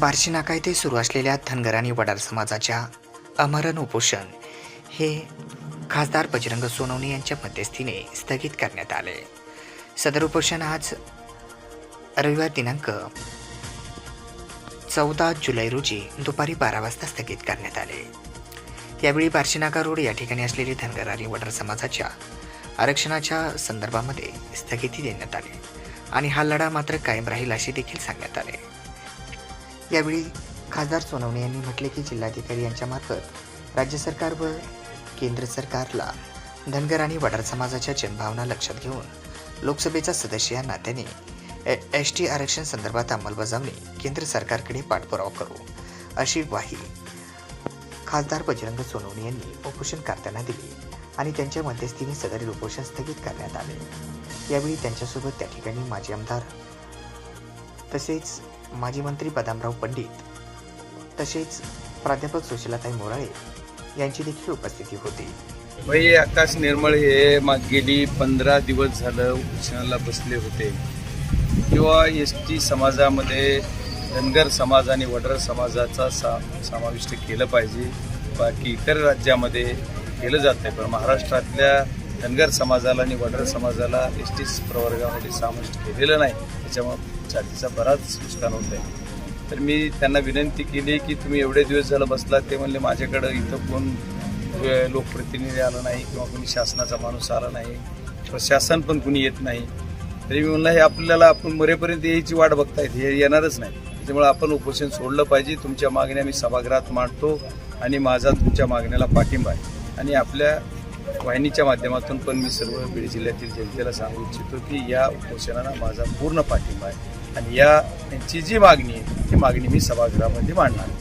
बार्शी नाका येथे सुरू असलेल्या धनगर आणि वडार समाजाच्या अमरण उपोषण हे खासदार बजरंग सोनवणे यांच्या मध्यस्थीने स्थगित करण्यात आले. सदर उपोषण आज रविवार दिनांक चौदा जुलै रोजी दुपारी बारा वाजता स्थगित करण्यात आले. यावेळी बार्शी नाका रोड या ठिकाणी असलेली धनगर आणि वडार समाजाच्या आरक्षणाच्या संदर्भामध्ये स्थगिती देण्यात आली आणि हा लढा मात्र कायम राहील असे देखील सांगण्यात आले. यावेळी खासदार सोनवणे यांनी म्हटले की जिल्हाधिकारी यांच्यामार्फत राज्य सरकार व केंद्र सरकारला धनगर आणि वडार समाजाच्या जनभावना लक्षात घेऊन लोकसभेचा सदस्य या नात्याने एस टी आरक्षण संदर्भात अंमलबजावणी केंद्र सरकारकडे पाठपुरावा करू अशी ग्वाही खासदार बजरंग सोनवणे यांनी उपोषणकर्त्यांना दिली आणि त्यांच्या मध्यस्थीने सदरील उपोषण स्थगित करण्यात आले. यावेळी त्यांच्यासोबत त्या ठिकाणी माजी आमदार तसेच माजी मंत्री बदामराव पंडित तसेच प्राध्यापक सुशीलाताई मोराळे यांची देखील उपस्थिती होती. भाई आकाश निर्मळ हे माग गेली पंधरा दिवस झालं उपोषणाला बसले होते. किंवा एस टी समाजामध्ये धनगर समाज आणि वडर समाजाचा सा समाविष्ट केलं पाहिजे. बाकी इतर राज्यामध्ये केलं जात पण महाराष्ट्रातल्या धनगर समाजाला आणि वडर समाजाला एस टी प्रवर्गामध्ये समाविष्ट केलेलं नाही. त्याच्यामुळे छातीचा बराच नुकसान होत आहे तर मी त्यांना विनंती केली की तुम्ही एवढे दिवस झालं बसला ते म्हणले माझ्याकडं इथं कोण लोकप्रतिनिधी आलं नाही किंवा कोणी शासनाचा माणूस आला नाही प्रशासन पण कुणी येत नाही. तरी मी म्हणलं हे आपल्याला आपण मरेपर्यंत यायची वाट बघतायत हे येणारच नाही. त्याच्यामुळे आपण उपोषण सोडलं पाहिजे. तुमच्या मागण्या मी सभागृहात मांडतो आणि माझा तुमच्या मागण्याला पाठिंबा आहे. आणि आपल्या वाहिनीच्या माध्यमातून पण मी सर्व बीड जिल्ह्यातील जनतेला सांगू इच्छितो की या उपोषणाला माझा पूर्ण पाठिंबा आहे. आणि या त्यांची जी मागणी आहे ती मागणी मी सभागृहामध्ये मांडणार आहे.